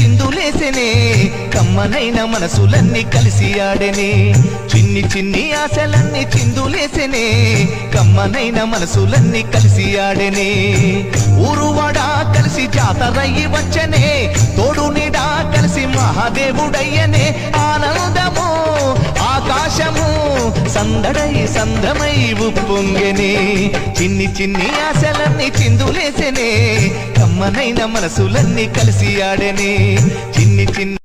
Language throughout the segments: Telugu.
చిందులేసెనే కమ్మనైన మనసులన్నీ కలిసి ఆడెనే. చిన్ని చిన్ని ఆశలన్నీ చిందులేసెనే కమ్మనైన మనసులన్నీ కలిసి ఆడెనే. ఊరువాడా కలిసి జాతరయ్యి వచ్చనే తోడు నీడా కలిసి మహాదేవుడయ్యనే. ఆనందము ఆకాశము సందడై సందమై ఉప్పొంగెనే. చిన్ని చిన్ని ఆశలన్నీ చిందులేసెనే. కమ్మనైన మనసులన్నీ కలిసి ఆడెనే. చిన్ని చిన్ని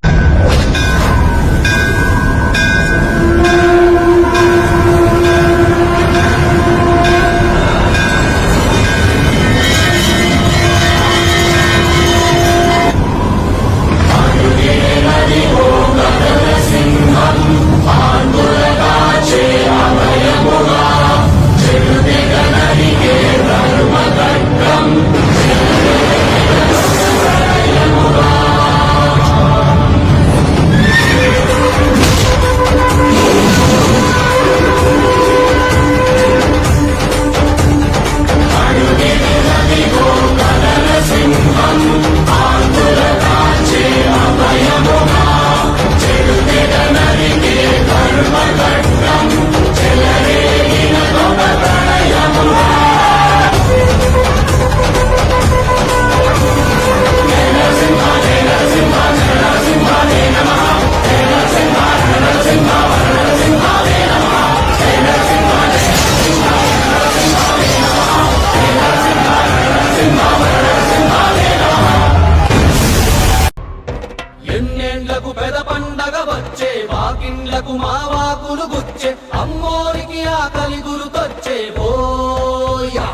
ఎన్నేళ్ళకు పెద పండగ వచ్చే వాకిండ్లకు మా వాకులు గుచ్చే అమ్మోరికి ఆకలి గురుకొచ్చే ఓయా.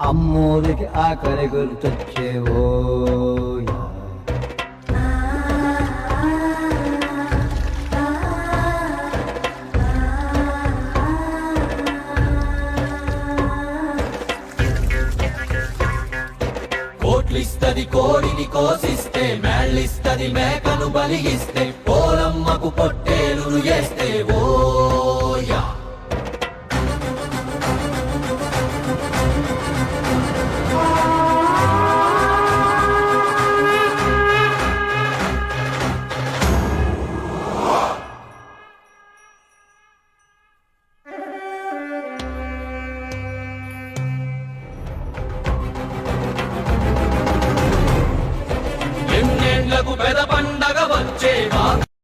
అమ్మోరికి ఆకలి గుర్తొచ్చేవో కోడిస్తది కోడిని కోసిస్తే మేళ్ళిస్తది మేకను బలిగిస్తే పోలమ్మకు పొట్టేలును చేస్తే ఓ ఎన్నేళ్ళకు పెద పండగ వచ్చేవా